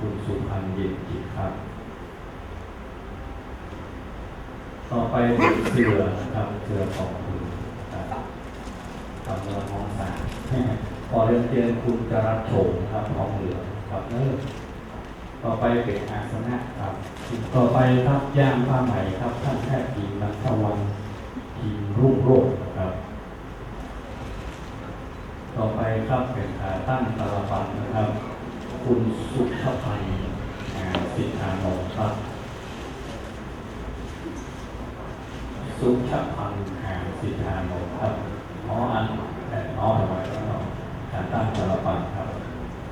คุณสุพันธ์เย็นจิตครับ ต่อไปเป็นเสือนะครับเสือของคุณครับทำเรือท้องสามขอเรียนเชิญคุณจะรัสโฉมครับทองเหลืองครับเออต่อไปเป็นอาสนะครับ ต่อไปครับย่างผ้าไหมครับท่านแพทย์หญิงนัทวันทีมรุ่งโรจน์ครับ ต่อไปครับเป็นขาตั้งตาลปันนะครับ คุณสุขพันธ์อ่าสิทธานนท์ครับ สุขพันธ์หาสิทธานนท์ครับน้ออันแต่น้อทำไมก็น้อขาตั้งตาลปันครับ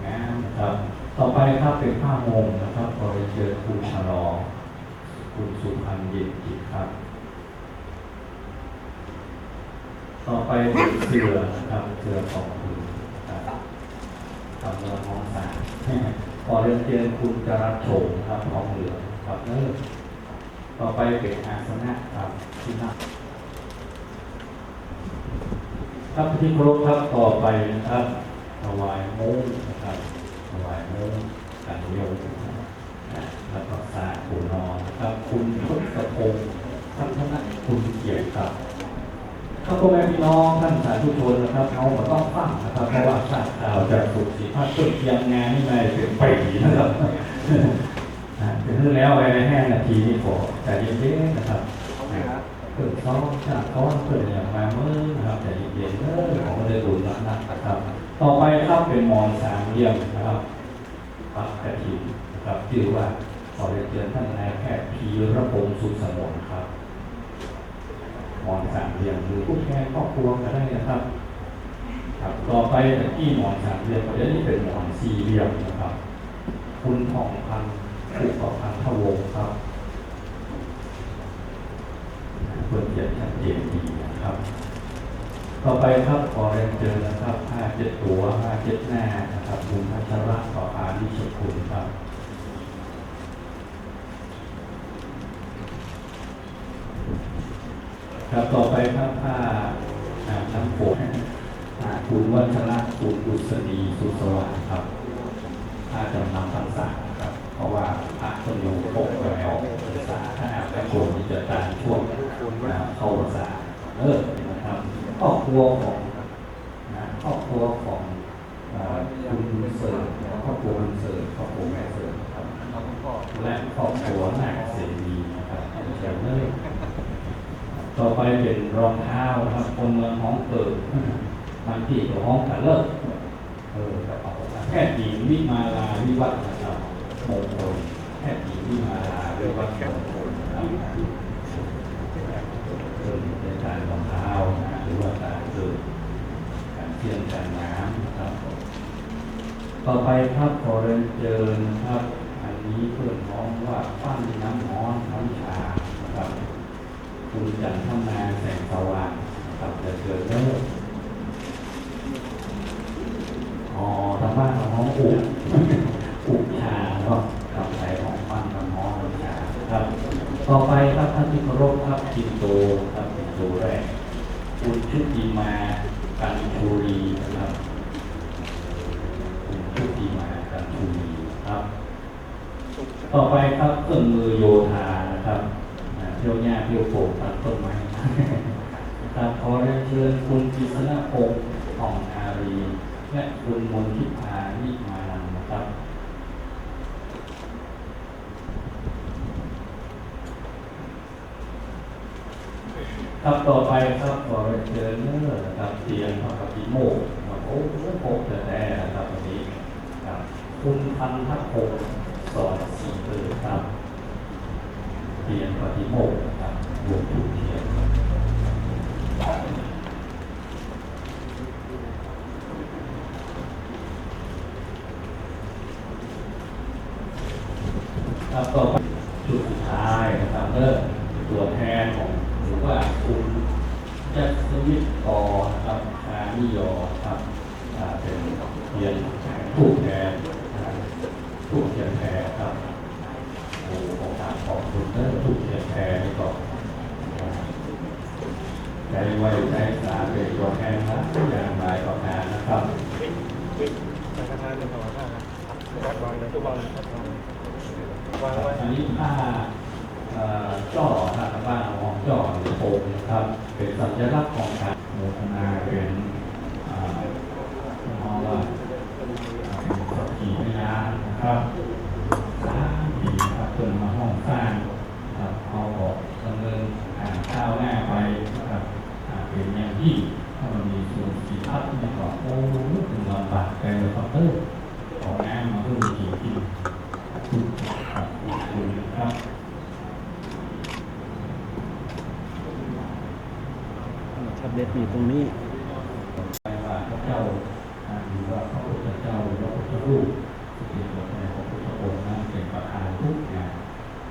งามครับ ต่อไปครับเป็นผ้ามงนะครับขอเรียนเชิญคุณชะลอ คุณสุพันเย็นจิตครับ ต่อไปเป็นเสือนะครับเสือของคุ ทำเรือท้องสามขอเรียนเชิญคุณจรัสโฉมครับทองเหลืองครับเออต่อไปเป็นอาสนะครับที่นั่งครับที่ครพครับต่อไปนะครับถวายมุ้งนะครับถวายมุ้งกันโยมนะแล้วก็สาขุนอนนะครับ คุณทศพงศ์ท่านธนคุณเกียรติครับ ครับพ่อแม่พี่น้องท่านสาธุชนนะครับเขาต้องฟังนะครับเพราะว่าทราบข่าวจากสุดสีภาคต้นเทียงงานนี่มาเป็นปีนะครับนะเป็นเรื่องแล้วไปในแห้งนาทีนี่ขอแต่เย็นๆนะครับเพิ่งซ้อมจากก้อนเพิ่งอย่างมาเมื่อนะครับแต่เย็นๆเออของไม่ได้ดุลนักนะครับ ต่อไปครับเป็นมอนสามเหลี่ยมนะครับปักกระถิ่นนะครับชื่อว่าขอเรียนเชิญท่านนายแพทย์พีระพงศ์สุขสมนครับ มอนสามเหลี่ยมหรือผู้แทนครอบครัวก็ได้นะครับครับต่อไปตะกี้หมอนสามเหลี่ยมประเดี๋ยวนี้เป็นหมอนสี่เหลี่ยมนะครับ คุณทองพันธ์ผูกพันธวงศ์ครับเพื่อเขียนชัดเจนดีนะครับ ต่อไปครับขอเรียนเชิญนะครับห้าเจ็ดตัวห้าเจ็ดหน้านะครับคุณพัชระต่ออานิชคุณครับ ครับต่อไปครับผ้าน้ำฝนอ่าคุณวัชระคุณดุษฎีสุสวัสดิ์ครับผ้าจำนำพรรษาครับ เพราะว่าพระคนอยู่ปกแล้วพรรษาถ้าอาบน้ำฝนจะตามช่วงเข้าพรรษาเออนะครับครอบครัวของนะครอบครัวของคุณเสิร์ฟครอบครัวคุณเสิร์ฟครอบครัวแม่เสิร์ฟครับและครอบครัวนาคเสรีนะครับเชียงเลย ต่อไปเป็นรองเท้านะครับคนเมืองห้องเปิดบางที่ก็ห้องแต่เลิกเออแพทย์หญิงวิมาลาวิวัฒน์นะครับมงคลแพทย์หญิงวิมาลาวิวัฒน์มงคลนะครับเริ่มในการรองเท้านะหรือว่าการเดินการเที่ยงการน้ำนะครับต่อไปครับขอเรียนเชิญนะครับ อันนี้เพื่อนน้องว่าปั้นน้ำร้อนน้ำชาครับ คุณจันทนาแสงสว่างกับจะเกิดเลิกอ๋อทางบ้านของน้องอุอุชาเนาะกับใส่ของปั้นกับน้องน้ำชาครับ ต่อไปครับท่านที่เคารพครับจินโตครับจินโตแรก คุณชุติมากันชูรีครับคุณชุติมากันชูรีครับ ต่อไปครับเครื่องมือโยธานะครับ เที่ยวหญ้าเที่ยวโป่ตัดต้นไม้ครับขอเรียนเชิญคุณกิษณพงศ์ทองอารีและคุณมนทิพานิมานันนะครับครับต่อไปครับขอเรียนเชิญเมื่อนะครับเตียงพระปิโมกข์ครับโอ้โหโคตรแต่แต่นะครับวันนี้ครับคุณพันธพงศ์สอนสีเปิดครับียนปฏิโมกข์นะครับรวมทุกเทียนครับต่อไปจุดสุดท้ายนะครับเริ่มตัวแทนของหรือว่าคุณจัสวิทย์กอนะครับชานิยอครับอ่าเป็นเทียนผู้แทนนะครับผู้เทียนแพรครับ โอ้ขอบคุณขอบคุณเด้อทุกเทียนแพรนี่ก็ใจไว้ใจสาเป็น ตัวแทนนะอย่างหลายประการนะครับสังฆทานนธรรมชาตินะควางเลยทุกวางเลยครับวันนี้ผ้าเอ่อจ่อทางบ้านเอาของจ่อหรือโพงนะครับ เป็นสัญลักษณ์ของการโมทนาเป็นมองว่าเป็นสักขีพยานนะครับสร้างปีครับเพิ่นมาห้องสร้างครับเอาออกดำเนินการข้าวหน้าไปนะครับอ่าเป็นอย่างยิ่งถ้ามันมีส่วนสีทับในกรอบโอ้ถึงลำบาก แต่ละคอปเตอร์ของน้ำมาเพิ่มกี่กิน ขอบคุณครับขอบคุณครับ แท็บเล็ตอยู่ตรงนี้ ไปว่าพระเจ้าอ่าหรือว่าพระพุทธเจ้าหรือพระพุทธรูปที่เป็นบทในพระพุทธองค์นั้นเป็นประธานทุกอย่าง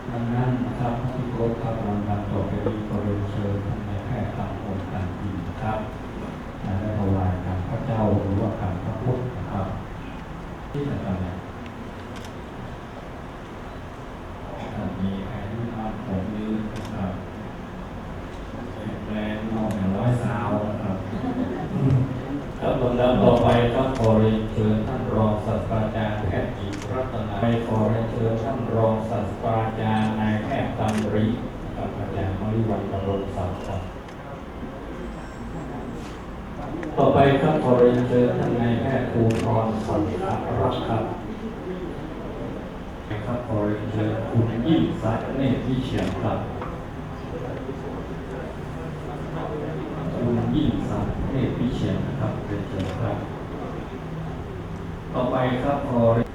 ดังนั้นนะครับพระที่เคารพครับวันวันต่อไปนี้ก็เรียนเชิญท่านนายแพทย์ตามองค์การบินนะครับอ่าได้ถวายการพระเจ้าหรือว่าการพระพุทธนะครับ ที่สำคัญเนี่ย ท่านมีแผนทางผมยืนนะครับแข็งแรงนอกอย่างร้อยสาวนะครับครับลำดับต่อไปครับขอเรียนเชิญท่านรองศาสตราจารย์แพทย์หญิง รัตนาไปขอเรียนเชิญท่านรองศาสตราจารย์นายแพทย์ตำริกับอาจารย์มริวันกรงศักดิ์ครับต่อไปครับขอเรียนเชิญท่านนายแพทย์ภูธรสันทรักษ์ครับครับขอเรียนเชิญคุณยิ่งศักดิ์เนตรวิเชียรครับคุณยิ่งศักดิ์เนตรวิเชียรนะครับเรียนเชิญครับต่อไปครับขอรียนหรือ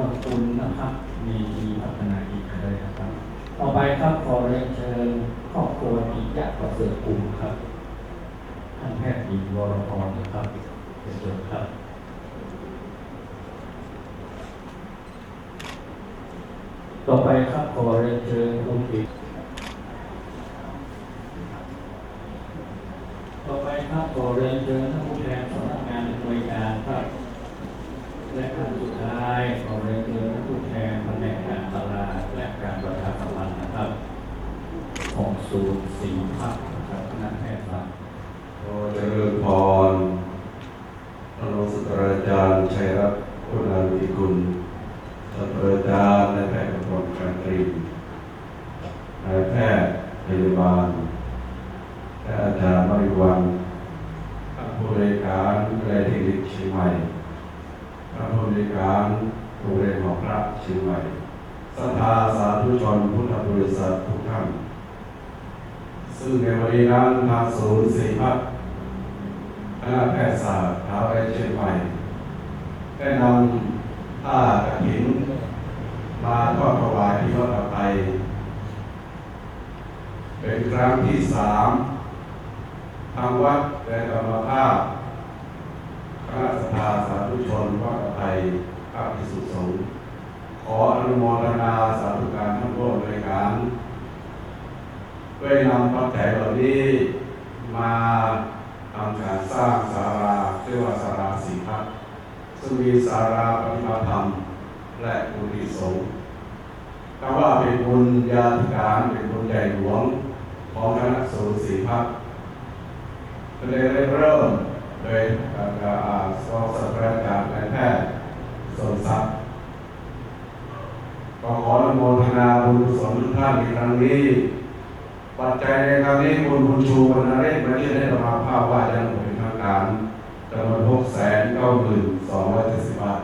ว่าคุณนะครับมีทีพัฒนาอีกก็ได้นะครับ ต่อไปครับขอเรียนเชิญครอบครัวกิจจประเสริฐกลุ่มครับท่านแพทย์หญิงวรพรนะครับเรียนเชิญครับต่อไปครับขอเรียนเชิญคุณอีกต่อไปครับขอเรียนเชิญท่านผู้แทนสำนักงานหน่วยการครับ และขั้นสุดท้ายขอเรียนเชิญท่านผู้แทนแผนกการตลาดและการประชาสัมพันธ์นะครับ ของศูนย์สีพักนะครับคณะแพทยศาสตร์ขอเจริญพรท่านรองศาสตราจารย์ชัยรัตน์คุณาวิกุลศาสตราจารย์นายแพทย์กรมการตรีนายแพทย์พยาบาลและอาจารย์มริวันผู้บริการวิทยาลัยเทคนิคเชียงใหม่ท่านผู้บริการโรงเรียนหอพระเชียงใหม่สัทธาสาธุชนพุทธบริษัททุกท่าน ซึ่งในวันนี้นั้นทางศูนย์ศรีพัฒน์คณะแพทยศาสตร์ท้าวไร่เชียงใหม่ได้นำผ้ากฐินมาทอดถวายที่วัดอภัยเป็นครั้งที่สามทางวัดได้กรรมภาพคณะสภาสาธุชนวัดอภัยภาคที่สุดสงฆ์ ขออนุโมทนาสาธุการทั้งร่วมในวยการด้วยนำปัจจัยเหล่านี้มาทำการสร้างศาลาเรียกว่าศาลาสีพักซึ่งมีศาลาปฏิบัติธรรม และกุฏิสงฆ์คำว่าเป็นบุญญาธิการเป็นบุญใหญ่หลวงของคณะสงฆ์สีพักก็เลยเริ่มโดยการอาสอสัตราจารย์นายแพทย์สมศักดิ์ ก็ขออนุโมทนาบุญกุศลทุกท่านในครั้งนี้ ปัจจัยในครั้งนี้คุณบุญชูวรรณเรศมาที่ได้ประมาภาพว่ายังเป็นทางการจำนวนหกแสนเก้าหมื่นสองร้อยเจ็ดสิบบาท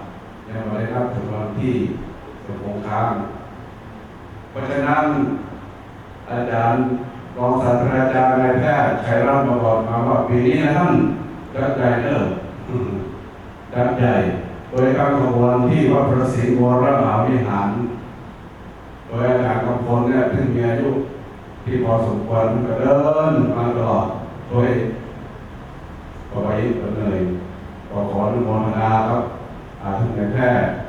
ยังม่ได้นับถึงวันที่จะคงค้งเพราะฉะนั้นอาจารย์รองศาสตราจารย์นายแพทย์ชัยรัตน์มาบอกมาว่าปีนี้นะท่านจัดใหญ่เนอะอืมจัดใหญ่ โดยการขบวนที่วัดพระศรีวรมหาวิหาร โดยอาจารย์กำพลเนี่ยซึ่งมีอายุที่พอสมควรมันก็เดินมาตลอดโดยก็ไปดำเนินก็ขออนุโมทนาครับอาทุกนายแพทย์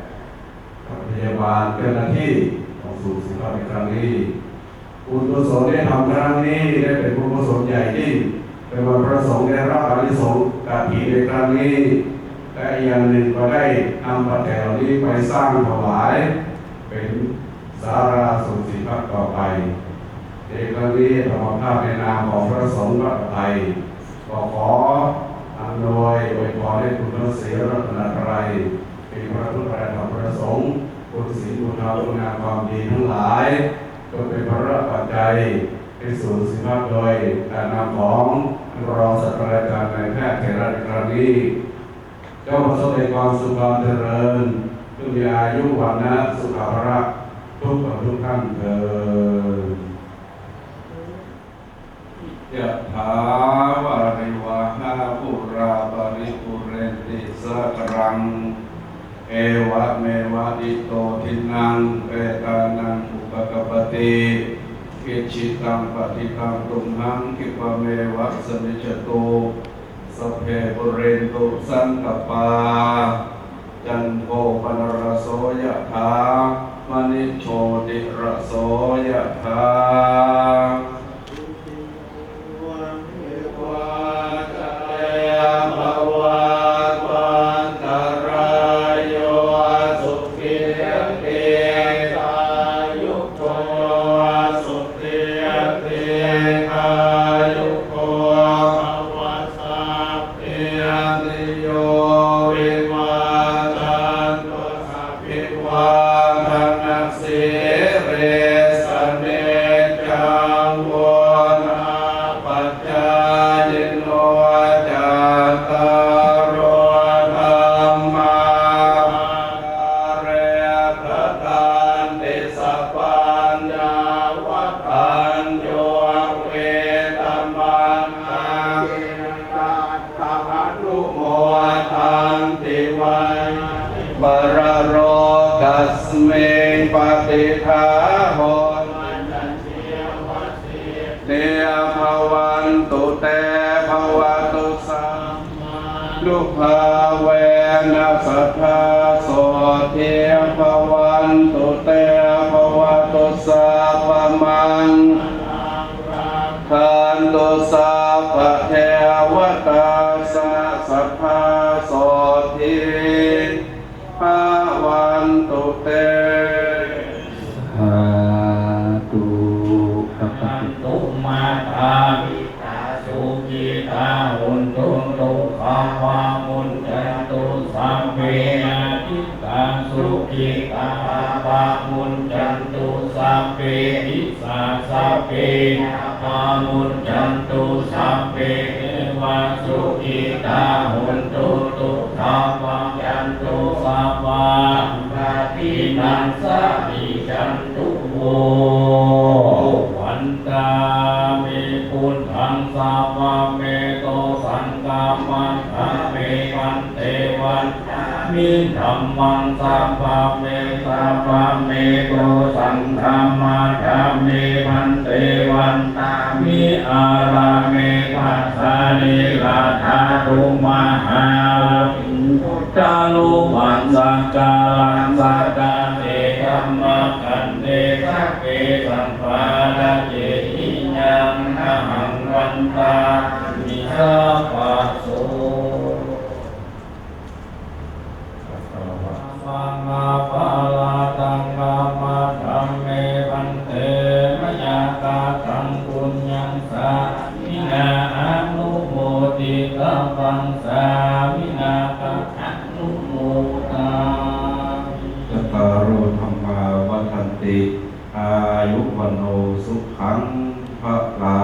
พยาบาลเจ้าหน้าที่ของศูนย์สุขภาพในครั้งนี้บุญกุศลได้ทำครั้งนี้ได้เป็นบุญกุศลใหญ่ยิ่งเป็นวันประสงค์ได้รับอานิสงส์การผีในครั้งนี้และอีกอย่างหนึ่งก็ได้นำปัจจัยเหล่านี้ไปสร้างถวายเป็น สาราสุนทรีภาคต่อไปในครั้งนี้ธรรมภาพในนามของพระสงฆ์วัดไทยก็ขออนุำนวยอวยพรให้คุณพระศรีรัตนตรัยเป็นพระพุทธพระธรรมพระสงฆ์คุณศีลคุณธรรมคุณงามความดีทั้งหลาย ก็เป็นพระปัจจัยในสู่สิภาพโดยการนำของรองศาสตราจารย์นายแพทย์เทระในครานีเจ้าประสบในความสุขความเจริญทุกีอายุวันนะสุขภาระ ทุกคนทุกท่านเถิดยะถาวาริวาหาปุราปริปุเรนติสะกรัง เอวะเมวะอิโตทินังเปตานังอุปกปติกิจิตังปฏิตังตุมหังคิปเมวะสมิจจตุสัพเพปุเรนตุสังกปา จันโทปนรสโสยะถา มณิโชติระโสยะถาภวะเต มุนจันตุสัมเวนะทิตาสุกิตาภามุนจันตุสัพเพอิสาสัพเพภามุนจันตุสัพเพเอวาสุกิตาหุนตุตุขามา สาวเมโตสังกามันทาเมวันเตวันมิธรรมังสาวาเมสาวาเมโตสังฆามาทาเมวันเตวันตมิอาราเมปัสสานิลาธาตุมหาพุทธานุวันสังกาลังสักกาเตธัมมกันเตสัพเพสัมปาดาเจ วันตามิสาปัสโสมังมาปาลาตังกามาธรรมเมวันเตมยากาตังปุญญังสามินาอนุโมติตาปังสามินาคาอนุโมตาจตารโอธรรมาวัฏันติอายุวันโนสุขังพระลา